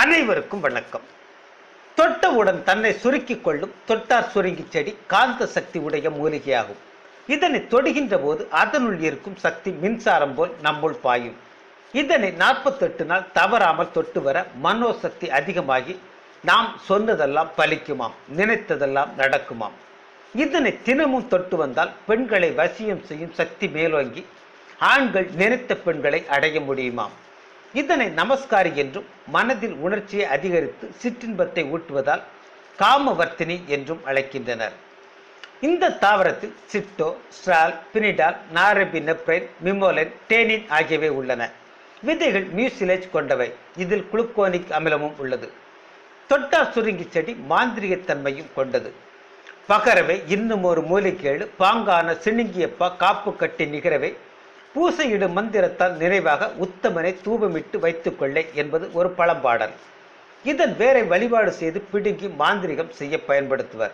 அனைவருக்கும் வணக்கம். தொட்டவுடன் தன்னை சுருக்கிக் கொள்ளும் தொட்டார் சுருங்கி செடி காந்த சக்தி உடைய மூலிகையாகும். இதனை தொடுகின்ற போது அதனுள் இருக்கும் சக்தி மின்சாரம் போல் நம்முள் பாயும். இதனை நாற்பத்தெட்டு நாள் தவறாமல் தொட்டு வர மனோசக்தி அதிகமாகி நாம் சொன்னதெல்லாம் பலிக்குமாம் நினைத்ததெல்லாம் நடக்குமாம். இதனை தினமும் தொட்டு வந்தால் பெண்களை வசியம் செய்யும் சக்தி மேலோங்கி ஆண்கள் நினைத்த பெண்களை அடைய முடியுமாம். இதனை நமஸ்காரி என்றும் மனதில் உணர்ச்சியை அதிகரித்து சிற்றின்பத்தை ஊட்டுவதால் காமவர்த்தினி என்றும் அழைக்கின்றனர். இந்த தாவரத்தில் சிட்டோ ஸ்ட்ரால் பினிடால் நாரபி நெப்ரைன் மிமோலன் டேனின் ஆகியவை உள்ளன. விதைகள் மியூசிலேஜ் கொண்டவை. இதில் குளுக்கோனிக் அமிலமும் உள்ளது. தொட்டா சுருங்கி செடி மாந்திரிகத்தன்மையும் கொண்டது. பகரவை இன்னும் ஒரு மூலிகேடு பாங்கான சிணுங்கியப்பா காப்பு கட்டி நிகரவை பூசையிடும் மந்திரத்தால் நிறைவாக உத்தமனை தூபமிட்டு வைத்துக்கொள்ள என்பது ஒரு பழம்பாடல். இதன் வேரை வழிபாடு செய்து பிடுங்கி மாந்திரிகம் செய்ய பயன்படுத்துவர்.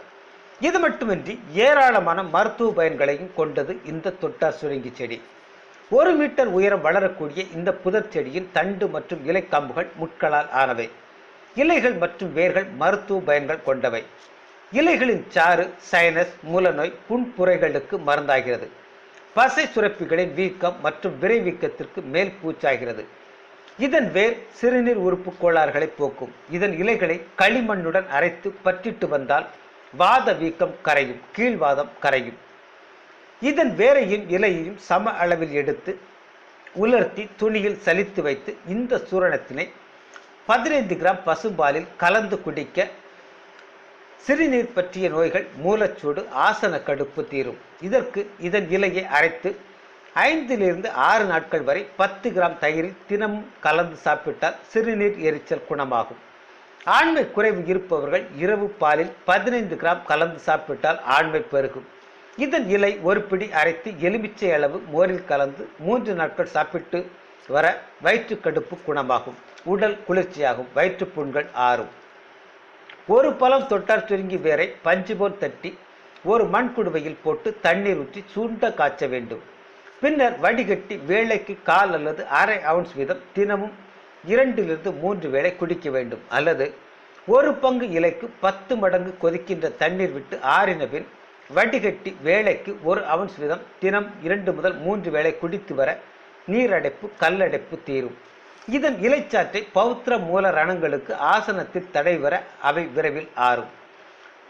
இது மட்டுமின்றி ஏராளமான மருத்துவ பயன்களையும் கொண்டது இந்த தொட்டார் சுருங்கி செடி. ஒரு மீட்டர் உயரம் வளரக்கூடிய இந்த புதர் செடியின் தண்டு மற்றும் இலைக்காம்புகள் முட்களால் ஆனவை. இலைகள் மற்றும் வேர்கள் மருத்துவ பயன்கள் கொண்டவை. இலைகளின் சாறு சைனஸ் மூலநோய் புண்புரைகளுக்கு மருந்தாகிறது. பசை சுரப்பிகளின் வீக்கம் மற்றும் விரைவீக்கத்திற்கு மேல் பூச்சாகிறது. இதன் வேர் சிறுநீர் உறுப்பு கோளாறுகளை போக்கும். இதன் இலைகளை களிமண்ணுடன் அரைத்து பற்றிட்டு வந்தால் வாத வீக்கம் கரையும் கீழ்வாதம் கரையும். இதன் வேரையும் இலையையும் சம அளவில் எடுத்து உலர்த்தி துணியில் சலித்து வைத்து இந்த சூரணத்தினை பதினைந்து கிராம் பசும்பாலில் கலந்து குடிக்க சிறுநீர் பற்றிய நோய்கள் மூலச்சூடு ஆசன கடுப்பு தீரும். இதற்கு இதன் இலையை அரைத்து ஐந்திலிருந்து ஆறு நாட்கள் வரை பத்து கிராம் தயிரில் தினமும் கலந்து சாப்பிட்டால் சிறுநீர் எரிச்சல் குணமாகும். ஆண்மை குறைவு இருப்பவர்கள் இரவு பாலில் பதினைந்து கிராம் கலந்து சாப்பிட்டால் ஆண்மை பெருகும். இதன் இலை ஒரு பிடி அரைத்து எலுமிச்சை அளவு மோரில் கலந்து மூன்று நாட்கள் சாப்பிட்டு வர வயிற்றுக்கடுப்பு குணமாகும். உடல் குளிர்ச்சியாகும். வயிற்றுப்புண்கள் ஆறும். ஒரு பழம் தொட்டார் சுருங்கி வேரை பஞ்சு போல் தட்டி ஒரு மண் குடுவையில் போட்டு தண்ணீர் ஊற்றி சூண்ட காய்ச்ச வேண்டும். பின்னர் வடிகட்டி வேலைக்கு கால் அல்லது அரை அவுன்ஸ் வீதம் தினமும் இரண்டிலிருந்து மூன்று வேளை குடிக்க வேண்டும். அல்லது ஒரு பங்கு இலைக்கு பத்து மடங்கு கொதிக்கின்ற தண்ணீர் விட்டு ஆறின பின் வடிகட்டி வேலைக்கு ஒரு அவுன்ஸ் வீதம் தினம் இரண்டு முதல் மூன்று வேளை குடித்து வர நீரடைப்பு கல்லடைப்பு தீரும். இதன் இலைச்சாற்றை பௌத்திர மூல ரணங்களுக்கு ஆசனத்தில் தடைவர அவை விரைவில் ஆறும்.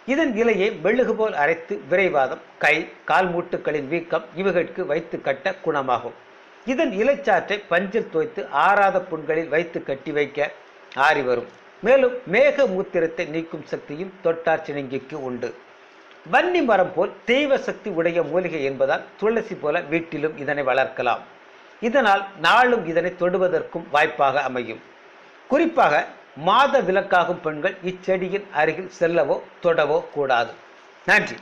இதன் இலையை மெழுகு போல் அரைத்து விரைவாதம் கை கால் மூட்டுகளின் வீக்கம் இவைகளுக்கு வைத்து கட்ட குணமாகும். இதன் இலைச்சாற்றை பஞ்சில் தோய்த்து ஆறாத புண்களில் வைத்து கட்டி வைக்க ஆறி வரும். மேலும் மேக மூத்திரத்தை நீக்கும் சக்தியும் தொட்டார் சினங்கிக்கு உண்டு. வன்னி மரம் போல் தெய்வ சக்தி உடைய மூலிகை என்பதால் துளசி போல வீட்டிலும் இதனை வளர்க்கலாம். இதனால் நாளும் இதனை தொடுவதற்கும் வாய்ப்பாக அமையும். குறிப்பாக மாத விலக்காகும் பெண்கள் இச்செடியின் அருகில் செல்லவோ தொடவோ கூடாது. நன்றி.